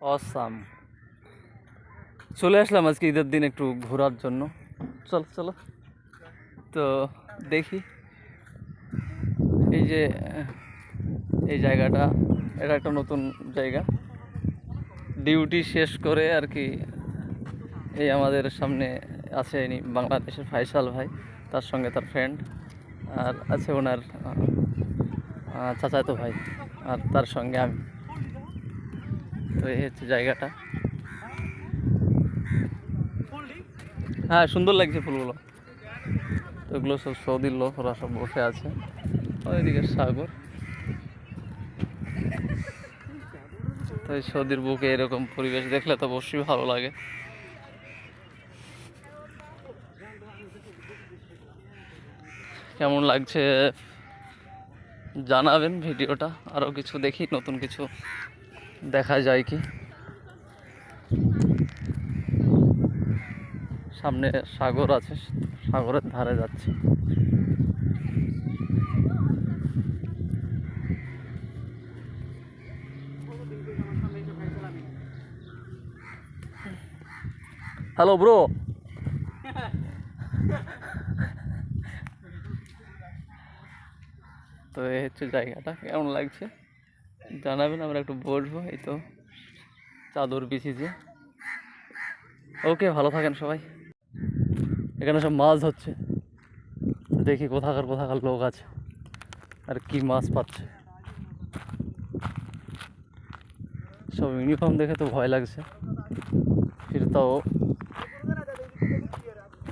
Awesome চলে আসলাম আজকে ঈদের দিন একটু ঘোরার জন্য। চলো চলো। তো দেখি। এই যে, এই জায়গাটা, এটা একটা নতুন জায়গা। ডিউটি শেষ করে আর কি এই আমাদের সামনে আছে ইনি বাংলাদেশের ফাইসাল ভাই, তার সঙ্গে তার ফ্রেন্ড আর আছে ওনার চাচাতো ভাই, আর তার সঙ্গে আমি। তো এই হচ্ছে জায়গাটা। হ্যাঁ সুন্দর লাগছে ফুলগুলো। তো এগুলো সব সৌদির লোক, ওরা সব বসে আছে। ওইদিকে সাগর। তো এই সৌদির বুকে এরকম পরিবেশ দেখলে তো অবশ্যই ভালো লাগে। কেমন লাগছে জানাবেন ভিডিওটা আরও কিছু দেখি, নতুন কিছু। দেখা যায় কি? সামনে সাগর আছে, সাগরের ধারে যাচ্ছে। হ্যালো ব্রো তো এই হচ্ছে জায়গাটা, কেমন লাগছে? জানাবেন, আমরা একটু বসবো, এই তো চাদর বিছিয়েছে। ওকে, ভালো থাকেন সবাই। এখানে সব মাছ হচ্ছে দেখি কোথাকার কোথাকার লোক আছে আর কি মাছ পাচ্ছে। সব ইউনিফর্ম দেখে তো ভয় লাগছে। ফির তাও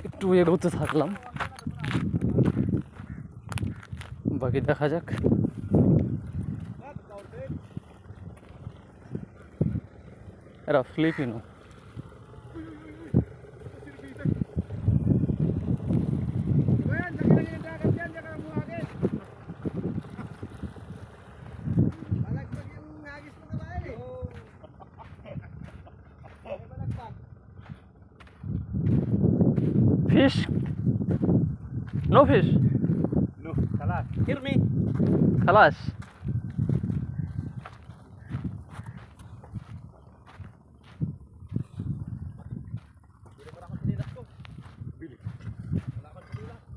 একটু এগোতে থাকলাম। বাকি দেখা যাক। Era know. fish? No fish. No, خلاص. Hear me. خلاص.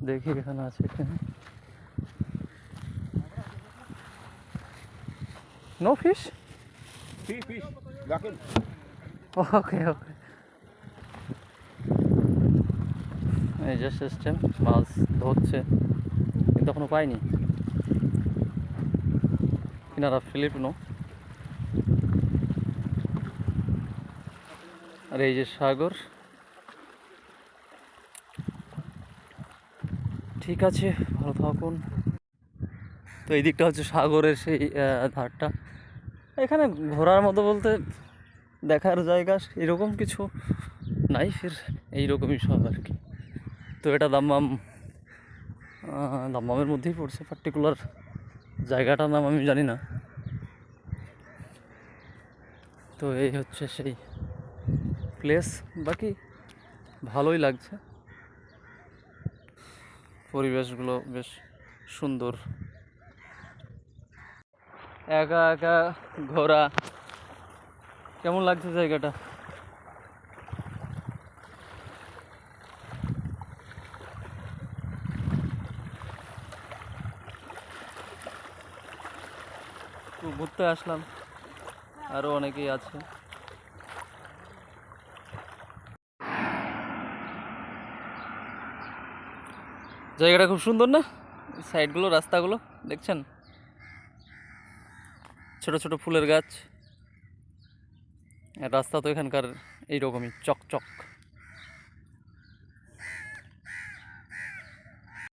দেখি এখানে আছে এখানে নো। ফিশ ওকে ওকে এই যে সিস্টেম মাছ ধরছে কিন্তু এখনও পাইনি। কিনারা ফিলিপিনো। আর এই যে সাগর। ঠিক আছে, ভালো থাকুন। তো এই দিকটা হচ্ছে সাগরের সেই ধারটা। এখানে ঘোরার মতো বলতে দেখার জায়গা এরকম কিছু নাই, ফির এইরকমই সব আর কি। তো এটা দাম্মাম দাম্মামের মধ্যেই পড়ছে পার্টিকুলার জায়গাটার নাম আমি জানি না। তো এই হচ্ছে সেই প্লেস বাকি ভালোই লাগছে। পরিবেশগুলো বেশ সুন্দর। একা একা ঘোরা কেমন লাগছে জায়গাটা? ঘুরতে আসলাম আরও অনেকেই আছে। জায়গাটা খুব সুন্দর না? সাইডগুলো, রাস্তাগুলো, দেখছেন? ছোট ছোট ফুলের গাছ। রাস্তা তো এখানকার এইরকমই, চকচক।